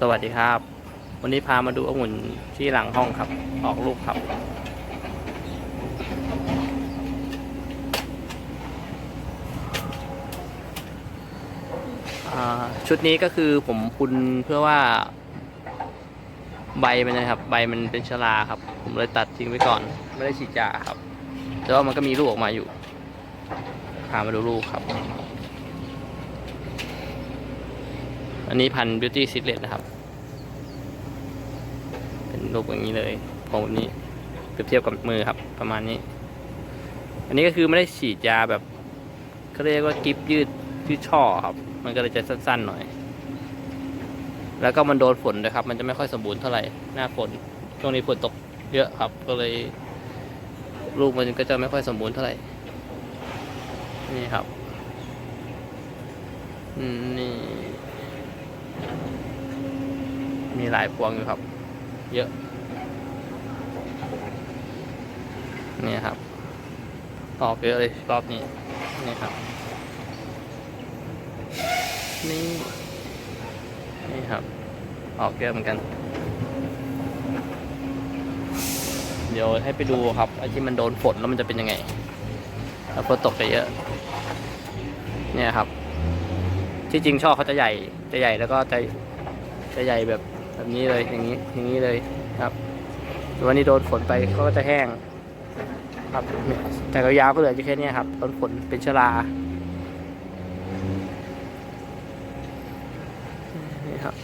สวัสดีครับ วันนี้พามาดูองุ่นที่หลังห้องครับ ออกลูกครับอ่าชุดนี้ก็คือผมคุณเพื่อว่าใบมันนะครับ ใบมันเป็นชราครับ ผมเลยตัดทิ้งไว้ก่อน ไม่ได้ฉีดยาครับ แต่ว่ามันก็มีลูกออกมาอยู่พามาดูลูกครับ อันนี้พันบิวตี้ซิเลตนะครับ เป็นรูปอย่างนี้เลยผมแบบนี้เปรียบเทียบกับมือครับ ประมาณนี้ อันนี้ก็คือไม่ได้ฉีดยาแบบเขาเรียกว่ากิฟยืดยืดช่อครับ มันก็เลยจะสั้นๆหน่อย แล้วก็มันโดนฝนด้วยครับ มันจะไม่ค่อยสมบูรณ์เท่าไหร่หน้าฝนช่วงนี้ฝนตกเยอะครับ ก็เลยลูกมันก็จะไม่ค่อยสมบูรณ์เท่าไหร่ นี่ครับ อืมนี่ มีหลายพวงอยู่ครับ เยอะ นี่ครับออกเยอะเลยรอบนี้ นี่ครับ นี่ นี่ครับ ออกเยอะเหมือนกัน เดี๋ยวให้ไปดูครับไอ้ที่มันโดนฝนแล้วมันจะเป็นยังไง แล้วฝนตกไปเยอะ เนี่ยครับ ที่จริงช่อเขาจะใหญ่จะใหญ่แล้วก็จะจะใหญ่แบบแบบนี้เลยอย่างนี้อย่างนี้เลยครับวันนี้โดนฝนไปเขาก็จะแห้ง ครับเนี่ยแต่ยาวก็เหลือแค่นี้ครับโดนฝนเป็นชรานี่ครับ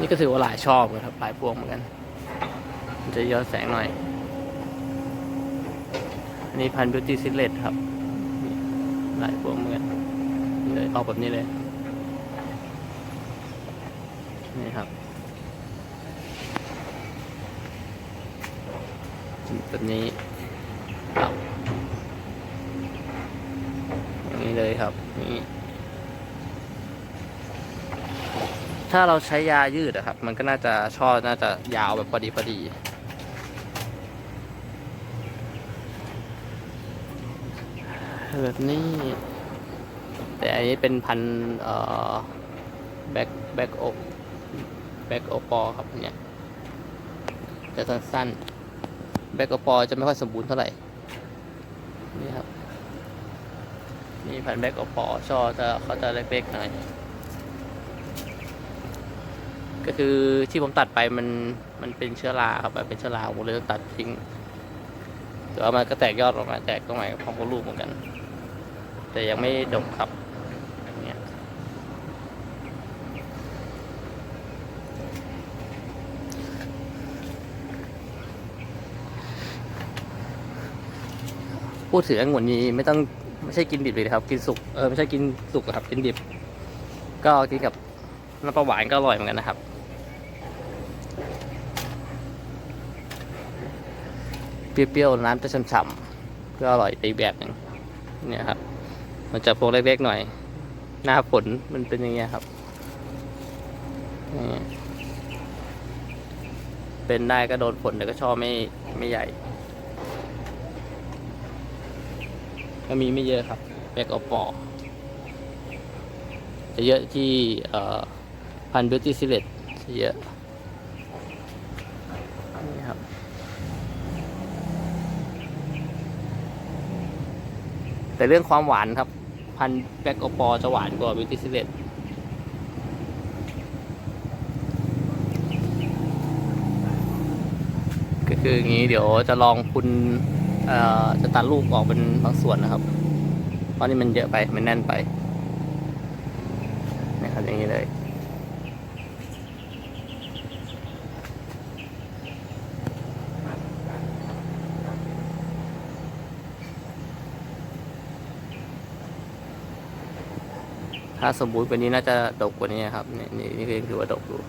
นี่ก็ถือว่าหลายชอบนะครับหลายพวงเหมือนกัน จะย้อนแสงหน่อย นนี้พันบิวตี้ซิเลตครับ หลายพวงเหมือนเลยออกแบบนี้เลย นี่ครับแบบนี้ครับอย่างนี้เลยครับ นี่ ถ้าเราใช้ยายืดอะครับ มันก็น่าจะช่อ น่าจะยาวแบบพอดีพอดี แบบนี้แต่อันนี้เป็นพันเอ่อแบ็คแบ็คโอแบ็คโอปอครับเนี่ยจะสั้นๆแบ็คโอปอจะไม่ค่อยสมบูรณ์เท่าไหร่ นี่ครับ นี่พันแบ็คโอปอช่อจะเขาจะเล็กๆหน่อยก็คือที่ผมตัดไปมันมันเป็นเชื้อราครับมันเป็นเชื้อราผมเลยต้องตัดทิ้งแต่ว่ามันก็แตกยอดออกมาแตกตรงไหนพร้อมกับลูกเหมือนกัน แต่ยังไม่ดกครับเนี่ยพูดถึงองุ่นนี้ไม่ต้องไม่ใช่กินดิบเลยนะครับ กินสุกเออไม่ใช่กินสุกครับ กินดิบ ก็กินกับน้ำปลาหวานก็อร่อยเหมือนกันนะครับเปรี้ยวๆน้ำจะฉ่ำๆก็อร่อยไปอีกแบบหนึ่งเนี่ยครับ มันจะพวงเล็กๆหน่อย หน้าฝนมันเป็นอย่างเงี้ยครับ เป็นได้ก็โดนฝนแต่ก็ชอบไม่ไม่ใหญ่ ก็มีไม่เยอะครับแบกอปอจะเยอะที่พันบิวตี้ซิเลตจะเยอะนี่ครับแต่เรื่องความหวานครับ พันแบ็กโอปอจะหวานกว่าบิวตี้ซิเลตก็คืออย่างนี้เดี๋ยวจะลองคุณจะตัดลูกออกเป็นบางส่วนนะครับ เพราะนี่มันเยอะไป มันแน่นไปนะครับอย่างนี้เลย ถ้าสมบูรณ์กว่านี้น่าจะดกกว่านี้ครับนี่นี่คือถือว่าดกอยู่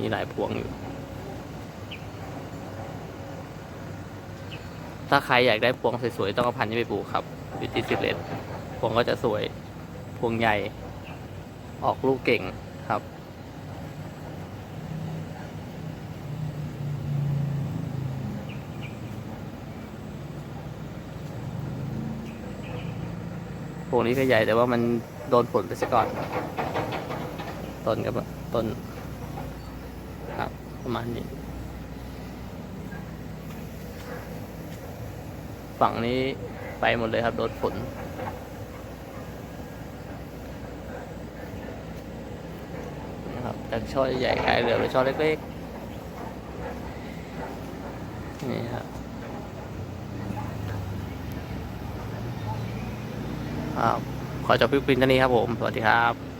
มีหลายพวงอยู่ ถ้าใครอยากได้พวงสวยๆต้องเอาพันธุ์นี้ไปปลูกครับวิธีสิเลตพวงก็จะสวย พวงใหญ่ ออกลูกเก่งครับ วงนี้ก็ใหญ่แต่ว่ามันโดนฝนไปซะก่อน ต้นก็แบต้นครับประมาณนี้ ฝั่งนี้ไปหมดเลยครับโดนฝนนะครับจากช่อใหญ่กลายเหลือเป็นช่อเล็กๆนี่ครับ ขอจบคลิปเพียงเท่านี้ครับผม สวัสดีครับ